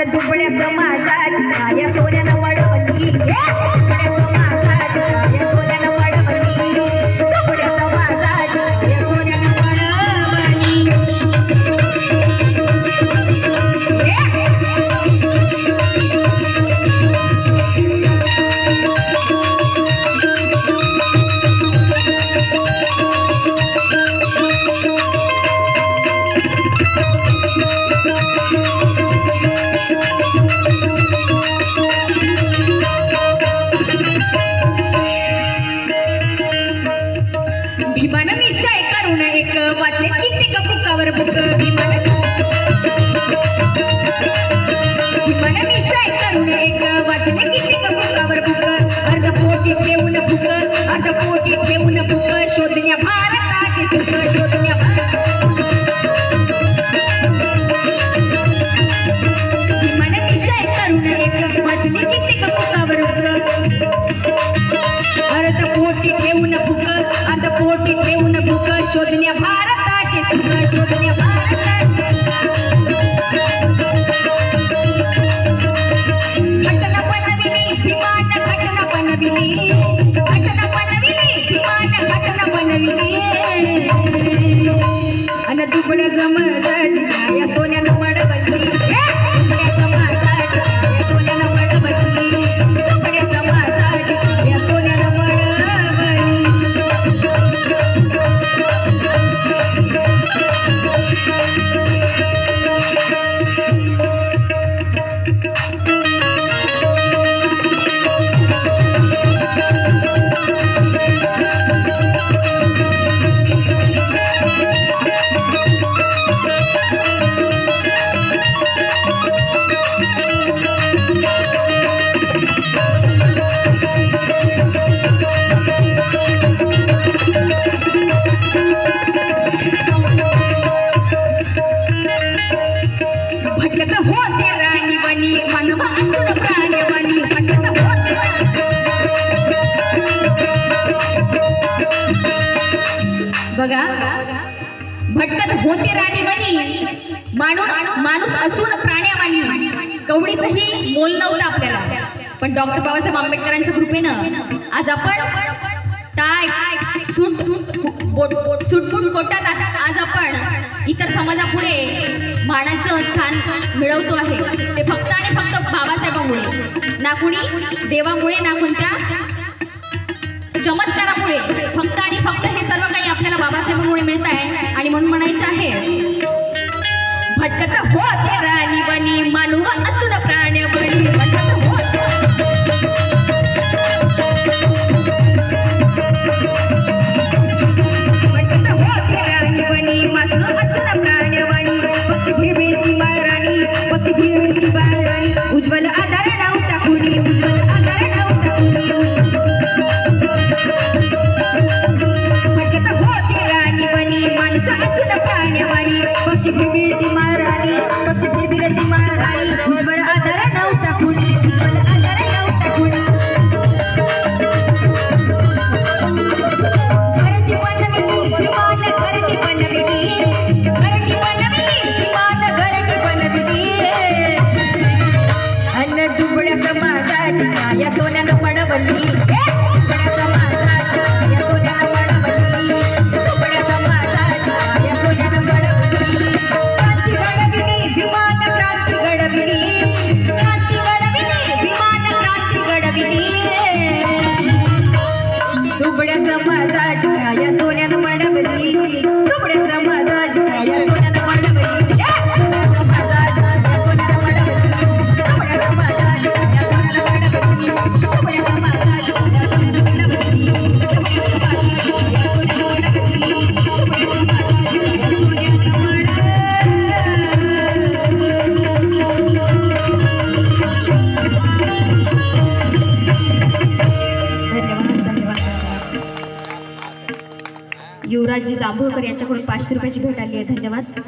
आपलं दुबळ्या जमा निश्चय करून एक वाचले किती अर्ध पोटी ठेवून फुक अर्ध पोटी ठेवून फुक शोधण्या भारताचे सुख शोधण्या निश्चय करून एक वाचले किती अर्ध पोटी ठेवून अर्ध पोटी ठेवून फुक शोधण्या दुबड्या जमदाची या सोन्या भटकत होते राणी बनी मानव असून प्राणी बनी भटकत होते बघा भटकत होते राणी बनी माणूस माणूस असून प्राण्यावानी कवडीचंही मोल नव्हतं आपल्याला. पण डॉक्टर बाबासाहेब आंबेडकरांच्या कृपेनं आज आपण टाय सूट बोट बोट सुटबुट कोटात आज आपण इतर समाजापुढे मानाचं स्थान मिळवतो आहे. ते फक्त आणि फक्त बाबासाहेबांमुळे. ना कुणी देवामुळे ना कोणत्या चमत्कारामुळे. फक्त आणि फक्त हे सर्व काही आपल्याला बाबासाहेबांमुळे मिळत आहे. आणि म्हणून म्हणायचं आहे भटकत होते राणी Yes. युवराजजी जांभूळकर यांच्याकडून पाचशे रुपयाची भेट आली आहे. धन्यवाद.